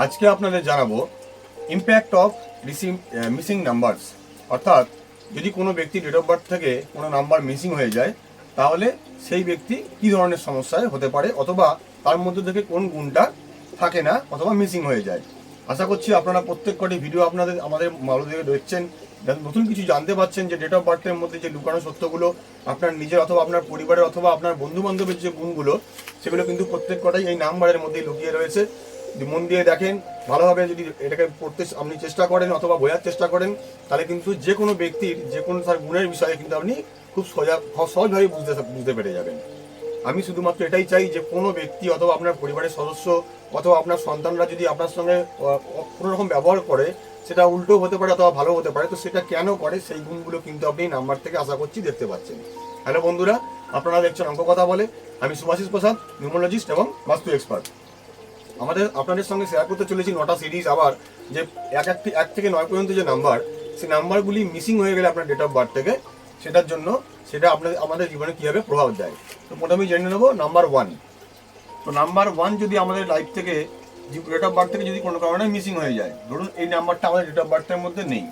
আজকে আপনাদের জানাব impact of receive missing numbers অর্থাৎ যদি কোনো ব্যক্তি ডেট অফ বার্থ থেকে কোনো নাম্বার মিসিং হয়ে যায়, তাহলে সেই ব্যক্তি কী ধরনের সমস্যায় হতে পারে অথবা তার মধ্যে থেকে কোন গুণটা থাকে না অথবা মিসিং হয়ে যায়। আশা করছি আপনারা প্রত্যেক কটি ভিডিও আপনাদের, আমাদের ভালো দিকে দেখছেন নতুন কিছু জানতে পারছেন যে ডেট অফ বার্থের মধ্যে যে লুকানো সত্যগুলো, আপনার নিজের অথবা আপনার পরিবারের অথবা আপনার বন্ধু বান্ধবের যে গুণগুলো, সেগুলো কিন্তু প্রত্যেক কটাই এই নাম্বারের মধ্যেই লুকিয়ে রয়েছে। মন দিয়ে দেখেন, ভালোভাবে যদি এটাকে পড়তে আপনি চেষ্টা করেন অথবা বোঝার চেষ্টা করেন, তাহলে কিন্তু যে কোনো ব্যক্তির যে কোনো তার গুণের বিষয়ে কিন্তু আপনি খুব সোজা সহজভাবে বুঝতে বুঝতে পেরে যাবেন। আমি শুধুমাত্র এটাই চাই যে কোনো ব্যক্তি অথবা আপনার পরিবারের সদস্য অথবা আপনার সন্তানরা যদি আপনার সঙ্গে কোনো রকম ব্যবহার করে, সেটা উল্টো হতে পারে অথবা ভালো হতে পারে, তো সেটা কেন করে, সেই গুণগুলো কিন্তু আপনি নাম্বার থেকে আশা করছি দেখতে পাচ্ছেন। হ্যালো বন্ধুরা, আপনারা দেখছেন অঙ্ক কথা বলে। আমি সুভাষিস প্রসাদ, নিউমোলজিস্ট এবং বাস্তু এক্সপার্ট। আমাদের আপনাদের সঙ্গে শেয়ার করতে চলেছি নটা সিরিজ আবার, যে এক একটি এক থেকে নয় পর্যন্ত যে নাম্বার সেই নাম্বারগুলি মিসিং হয়ে গেলে আপনার ডেট অফ বার্থ থেকে, সেটার জন্য সেটা আপনাদের, আমাদের জীবনে কীভাবে প্রভাব দেয়? তো প্রথমেই জেনে নেব নাম্বার ওয়ান তো নাম্বার ওয়ান যদি আমাদের লাইফ থেকে ডেট অফ বার্থ থেকে যদি কোনো কারণে মিসিং হয়ে যায়, ধরুন এই নাম্বারটা আমাদের ডেট অফ বার্থের মধ্যে নেই,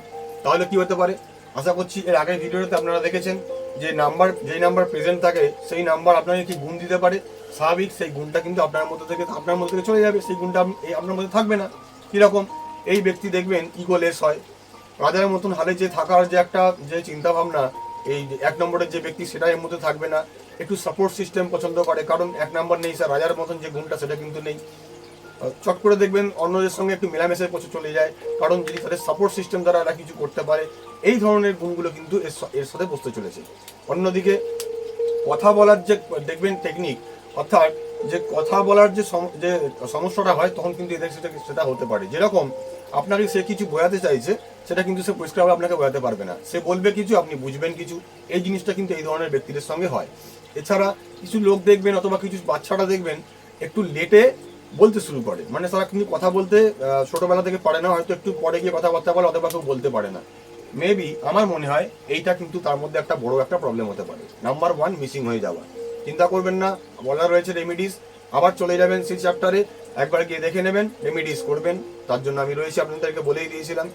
তাহলে কি হতে পারে? আশা করছি এর আগের ভিডিওতে আপনারা দেখেছেন। যে নাম্বার যেই নাম্বার প্রেজেন্ট থাকে, সেই নাম্বার আপনাকে কি গুণ দিতে পারে? স্বাভাবিক, সেই গুণটা কিন্তু আপনার মধ্যে থেকে, আপনার মধ্যে থেকে চলে যাবে, সেই গুণটা আপনার মধ্যে থাকবে না। কীরকম? এই ব্যক্তি দেখবেন ইগোলেস হয়? রাজার মতন হালে যে থাকার যে একটা, যে চিন্তা ভাবনা এই এক নম্বরের যে ব্যক্তি সেটা এর মধ্যে থাকবে না। একটু সাপোর্ট সিস্টেম পছন্দ করে, কারণ এক নম্বর নেই স্যার রাজার মতন যে গুণটা, সেটা কিন্তু নেই। চট করে দেখবেন অন্যদের সঙ্গে একটু মেলামেশায় পথে চলে যায়, কারণ যদি তাদের সাপোর্ট সিস্টেম দ্বারা এরা কিছু করতে পারে, এই ধরনের গুণগুলো কিন্তু এর সাথে বসতে চলেছে। অন্যদিকে, কথা বলার যে, দেখবেন টেকনিক অর্থাৎ যে কথা বলার যে যে সমস্যাটা হয়, তখন কিন্তু এদের সেটা সেটা হতে পারে। যেরকম আপনাকে সে কিছু বোঝাতে চাইছে, সেটা কিন্তু সে পরিষ্কারভাবে আপনাকে বোঝাতে পারবে না। সে বলবে কিছু, আপনি বুঝবেন কিছু, এই জিনিসটা কিন্তু এই ধরনের ব্যক্তিদের সঙ্গে হয়। এছাড়া কিছু লোক দেখবেন অথবা কিছু বাচ্চারা দেখবেন, একটু লেটে বলতে শুরু করে। মানে তারা কিন্তু কথা বলতে ছোটবেলা থেকে পারে না, হয়তো একটু পরে গিয়ে কথাবার্তা বলে, অথবা কেউ বলতে পারে না। মেবি আমার মনে হয় এইটা কিন্তু তার মধ্যে একটা বড় একটা প্রবলেম হতে পারে। নাম্বার ওয়ান মিসিং হয়ে যাওয়া। চিন্তা করবেন না, বলা রয়েছে রেমিডিস আবার চলে যাবেন সেই চ্যাপ্টারে একবার গিয়ে দেখে নেবেন রেমিডিস করবেন। তার জন্য আমি রয়েছি, আপনাদেরকে বলেই দিয়েছিলাম।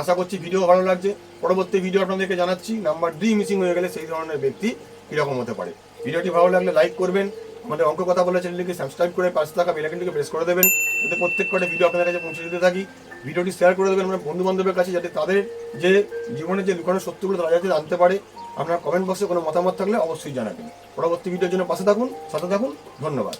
আশা করছি ভিডিও ভালো লাগছে। পরবর্তী ভিডিও আপনাদেরকে জানাচ্ছি নাম্বার ডি মিসিং হয়ে গেলে সেই ধরনের ব্যক্তি কীরকম হতে পারে। ভিডিওটি ভালো লাগলে লাইক করবেন আমাদের অঙ্ক কথা বলে চ্যানেলটিকে সাবস্ক্রাইব করে পাশে থাকা বেলাইকনটিকে প্রেস করে দেবেন। যাতে প্রত্যেক কটা ভিডিও আপনাদের কাছে পৌঁছে দিতে থাকি। ভিডিওটি শেয়ার করে দেবেন আপনার বন্ধু বান্ধবের কাছে, যাতে তাদের যে জীবনের যে লুকানো সত্যগুলো তারা যাতে জানতে পারে। আপনার কমেন্ট বক্সে কোনো মতামত থাকলে অবশ্যই জানাবেন। পরবর্তী ভিডিওর জন্য পাশে থাকুন, সাথে থাকুন, ধন্যবাদ।